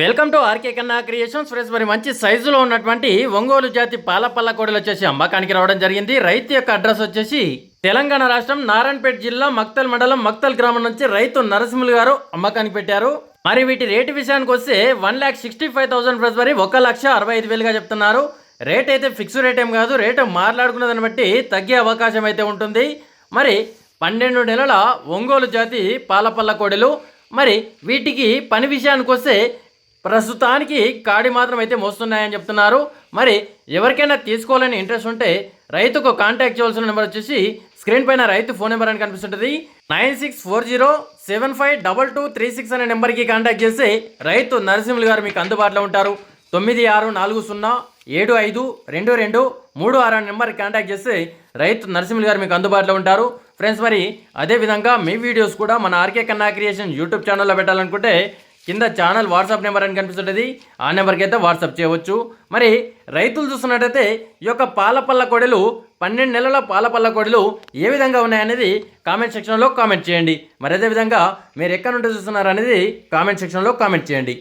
Welcome to RK Kanna creations. Friends మరి మంచి సైజులో ఉన్నటువంటి ఒంగోలు జాతి పాలపల్ల కోడలు వచ్చేసి అమ్మకానికి రావడం జరిగింది. రైతు యొక్క అడ్రస్ వచ్చేసి తెలంగాణ రాష్ట్రం నారాయణపేట జిల్లా మక్తల్ మండలం మక్తల్ గ్రామం నుంచి రైతు నరసింహులు గారు అమ్మకానికి పెట్టారు. మరి వీటి రేటు విషయానికి వస్తే one lakh sixty five thousand plus మరి ఒక లక్ష అరవై ఐదు వేలుగా చెప్తున్నారు. రేట్ అయితే ఫిక్స్ రేట్ ఏం కాదు రేటు మాట్లాడుకున్న దాన్ని బట్టి తగ్గే అవకాశం అయితే ఉంటుంది. మరి పన్నెండు నెలల ఒంగోలు జాతి పాలపల్ల కోడలు మరి వీటికి పని విషయానికి వస్తే ప్రస్తుతానికి కాడి మాత్రం అయితే మోస్తున్నాయని చెప్తున్నారు. మరి ఎవరికైనా తీసుకోవాలని ఇంట్రెస్ట్ ఉంటే రైతుకు కాంటాక్ట్ చేయవలసిన నెంబర్ వచ్చేసి స్క్రీన్ పైన రైతు ఫోన్ నెంబర్ అని కనిపిస్తుంటుంది. Nine six four zero seven five double two three six అనే నెంబర్కి కాంటాక్ట్ చేస్తే రైతు నరసింహులు గారు మీకు అందుబాటులో ఉంటారు. తొమ్మిది ఆరు నాలుగు సున్నా ఏడు ఐదు రెండు రెండు మూడు ఆరు అనే నెంబర్కి కాంటాక్ట్ చేస్తే రైతు నరసింహులు గారు మీకు అందుబాటులో ఉంటారు. ఫ్రెండ్స్ మరి అదేవిధంగా మీ వీడియోస్ కూడా మన ఆర్కే కన్నా క్రియేషన్ యూట్యూబ్ ఛానల్లో పెట్టాలనుకుంటే కింద ఛానల్ వాట్సాప్ నెంబర్ అని కనిపిస్తుంటుంది. ఆ నెంబర్కి అయితే వాట్సాప్ చేయవచ్చు. మరి రైతులు చూస్తున్నట్టయితే ఈ యొక్క పాలపల్ల కొడలు పన్నెండు నెలల పాలపల్ల కొడలు ఏ విధంగా ఉన్నాయనేది కామెంట్ సెక్షన్లో కామెంట్ చేయండి. మరి అదేవిధంగా మీరు ఎక్కడ నుండి చూస్తున్నారు అనేది కామెంట్ సెక్షన్లో కామెంట్ చేయండి.